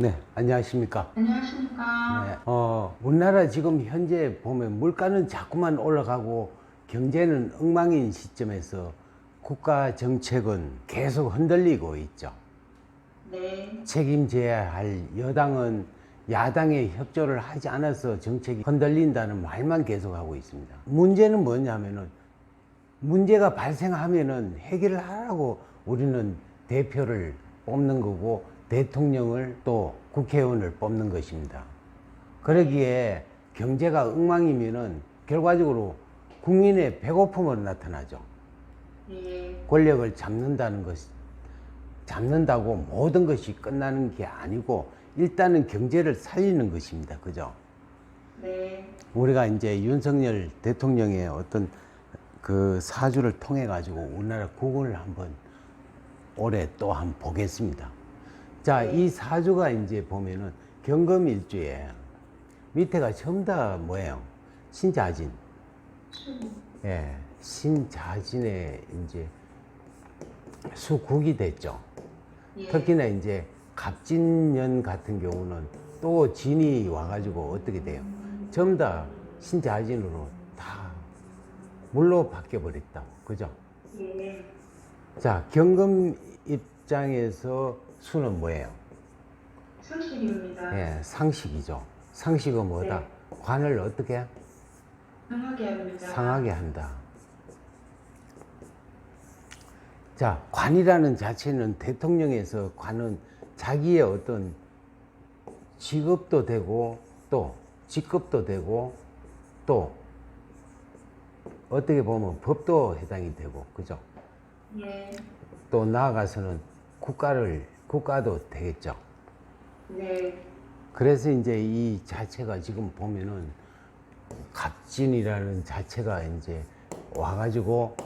네, 안녕하십니까. 안녕하십니까. 네, 어, 우리나라 지금 현재 보면 물가는 자꾸만 올라가고 경제는 엉망인 시점에서 국가 정책은 계속 흔들리고 있죠. 네. 책임져야 할 여당은 야당의 협조를 하지 않아서 정책이 흔들린다는 말만 계속하고 있습니다. 문제는 뭐냐면은 문제가 발생하면은 해결을 하라고 우리는 대표를 뽑는 거고 대통령을 또 국회의원을 뽑는 것입니다. 그러기에 경제가 엉망이면은 결과적으로 국민의 배고픔으로 나타나죠. 예. 권력을 잡는다는 것, 잡는다고 모든 것이 끝나는 게 아니고 일단은 경제를 살리는 것입니다. 그죠? 네. 우리가 이제 윤석열 대통령의 어떤 그 사주를 통해 가지고 우리나라 국을 한번 올해 또 한번 보겠습니다. 자, 이 사주가 이제 보면은 경금일주에 밑에가 전부 다 뭐예요? 신자진. 수. 예, 신자진의 이제 수국이 됐죠. 예. 특히나 이제 갑진년 같은 경우는 또 진이 와가지고 어떻게 돼요? 전부 다 신자진으로 다 물로 바뀌어 버렸다고. 그죠? 예. 자, 경금 입장에서 수는 뭐예요? 상식입니다. 예, 상식이죠. 상식은 뭐다? 네. 관을 어떻게 해? 상하게 합니다. 상하게 한다. 자, 관이라는 자체는 대통령에서 관은 자기의 어떤 직업도 되고 또 직급도 되고 또 어떻게 보면 법도 해당이 되고 그죠? 예. 또 나아가서는 국가를 국가도 되겠죠. 네. 그래서 이제 이 자체가 지금 보면은 갑진이라는 자체가 이제 와가지고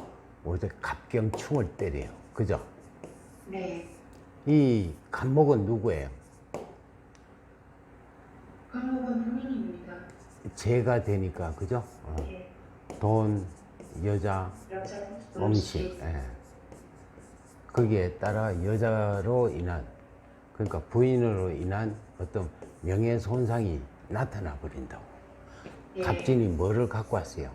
오히려 갑경충을 때려요. 그죠? 네. 이 간목은 누구예요? 강목은 부인입니다. 재가 되니까 그죠? 어. 예. 돈, 여자, 여자, 음식. 예. 거기에 따라 여자로 인한 그러니까 부인으로 인한 어떤 명예 손상이 나타나 버린다고. 예. 갑진이 뭐를 갖고 왔어요?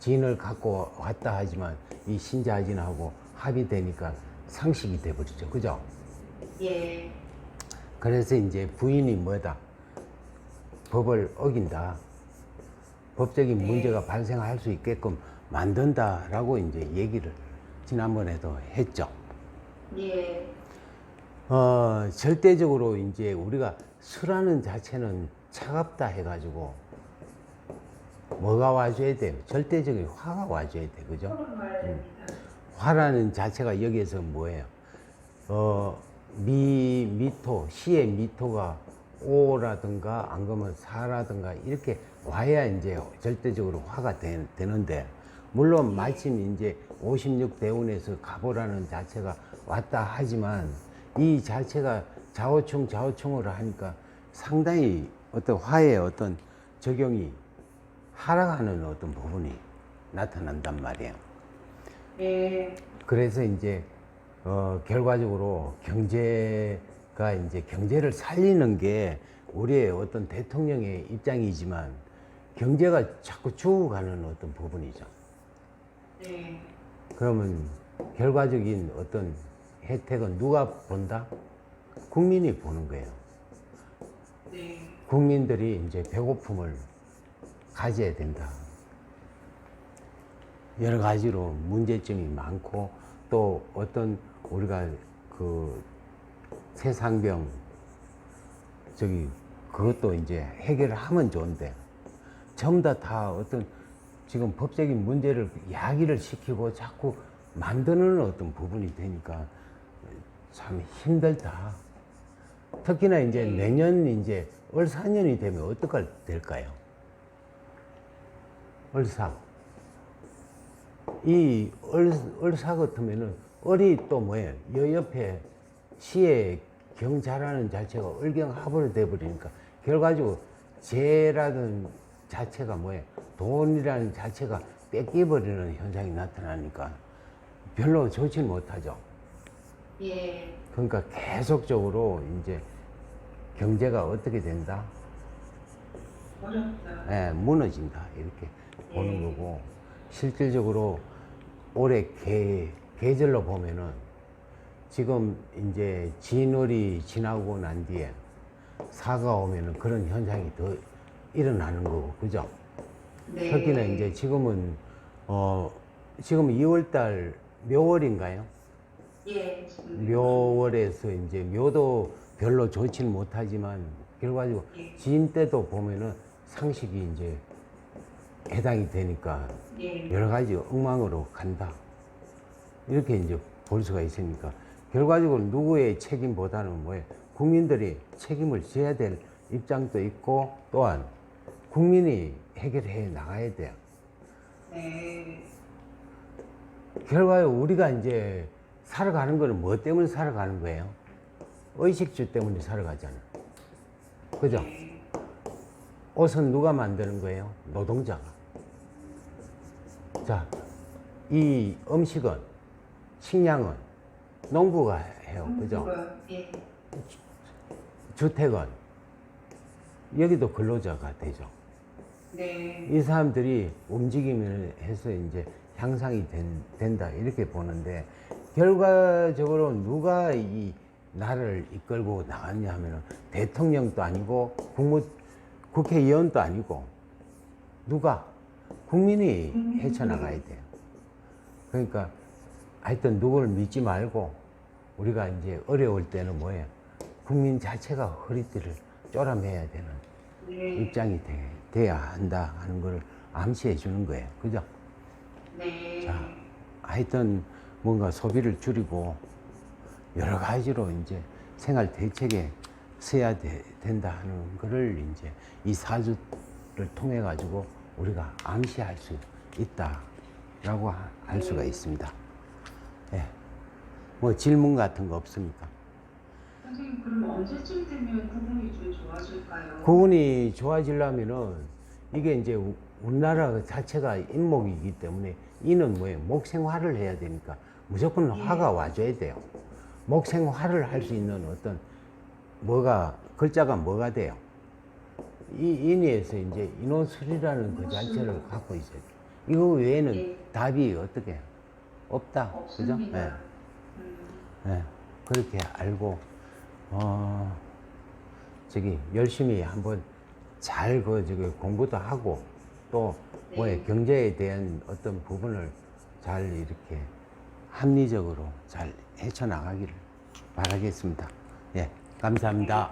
진을 갖고 왔다 하지만 이 신자진하고 합의되니까 상식이 돼버리죠. 그죠? 예. 그래서 이제 부인이 뭐다? 법을 어긴다. 법적인 네. 문제가 발생할 수 있게끔 만든다라고 이제 얘기를 지난번에도 했죠. 예. 어, 절대적으로 이제 우리가 술하는 자체는 차갑다 해가지고 뭐가 와줘야 돼요? 절대적인 화가 와줘야 돼. 그죠? 됩니다. 화라는 자체가 여기에서 뭐예요? 어, 미, 미토, 시의 미토가 오라든가 안 그러면 사라든가 이렇게 와야 이제 절대적으로 화가 되, 되는데 물론 마침 이제 56 대운에서 가보라는 자체가 왔다 하지만 이 자체가 좌우충 좌우충으로 하니까 상당히 어떤 화의 어떤 적용이 하락하는 어떤 부분이 나타난단 말이에요. 예. 그래서 이제 어, 결과적으로 경제가 이제 경제를 살리는 게 우리의 어떤 대통령의 입장이지만 경제가 자꾸 죽어가는 어떤 부분이죠. 네. 그러면 결과적인 어떤 혜택은 누가 본다? 국민이 보는 거예요. 네. 국민들이 이제 배고픔을 가져야 된다. 여러 가지로 문제점이 많고 또 어떤 우리가 그 세상병 저기 그것도 이제 해결을 하면 좋은데 전부 다, 다 어떤 지금 법적인 문제를 야기를 시키고 자꾸 만드는 어떤 부분이 되니까 참 힘들다. 특히나 이제 내년 이제 을사년이 되면 어떻게 될까요? 을사. 이 을, 을사 같으면은 을이 또 뭐예요? 여 옆에 시의 경자라는 자체가 을경합으로 돼버리니까 결과적으로 재라는 자체가 뭐예요? 돈이라는 자체가 뺏겨버리는 현상이 나타나니까 별로 좋지 못하죠. 예. 그러니까 계속적으로 이제 경제가 어떻게 된다? 어렵다. 예, 무너진다 이렇게 보는 네. 거고 실질적으로 올해 계, 계절로 보면은 지금 이제 진월이 지나고 난 뒤에 사가 오면은 그런 현상이 더 일어나는 거고 그죠? 네. 특히나 이제 지금은 어 지금 2월달 묘월인가요? 예. 묘월에서 이제 묘도 별로 좋지는 못하지만 결과적으로 예. 진 때도 보면은 상식이 이제 해당이 되니까 예. 여러 가지 엉망으로 간다. 이렇게 이제 볼 수가 있으니까 결과적으로 누구의 책임보다는 뭐예요? 국민들이 책임을 져야 될 입장도 있고 또한 국민이 해결해 나가야 돼요. 네. 결과에 우리가 이제 살아가는 거는 뭐 때문에 살아가는 거예요? 의식주 때문에 살아가잖아. 그죠? 네. 옷은 누가 만드는 거예요? 노동자가. 자, 이 음식은, 식량은 농부가 해요. 그죠? 예. 주택은 여기도 근로자가 되죠. 네. 이 사람들이 움직임을 해서 이제 향상이 된, 된다 이렇게 보는데 결과적으로 누가 이 나라를 이끌고 나갔냐 하면은 대통령도 아니고 국무 국회의원도 아니고 누가 국민이 헤쳐나가야 돼요. 그러니까 하여튼 누구를 믿지 말고 우리가 이제 어려울 때는 뭐예요? 국민 자체가 허리띠를 쪼라매야 되는 네. 입장이 돼, 돼야 한다 하는 걸 암시해 주는 거예요. 그죠? 네. 자, 하여튼 뭔가 소비를 줄이고 여러 가지로 이제 생활 대책에 써야 돼- 된다 하는 거를 이제 이 사주를 통해 가지고 우리가 암시할 수 있다라고 하- 할 수가 있습니다. 예. 뭐 질문 같은 거 없습니까? 선생님 그럼 언제쯤 되면 구분이 좀 좋아질까요? 구분이 좋아지려면은 이게 이제 우- 우리나라 자체가 인목이기 때문에 이는 뭐예요? 목생화를 해야 되니까 무조건 화가 와줘야 돼요. 목생화를 할 수 있는 어떤 뭐가 글자가 뭐가 돼요? 이 인위에서 이제 인호술이라는 그 자체를 갖고 있어야 돼. 이거 외에는 예. 답이 어떻게? 없다. 그죠? 없습니다. 예. 음, 예, 그렇게 알고 어 저기 열심히 한번 잘 그 저기 공부도 하고 또 뭐에 네. 경제에 대한 어떤 부분을 잘 이렇게 합리적으로 잘 헤쳐나가기를 바라겠습니다. 예, 감사합니다.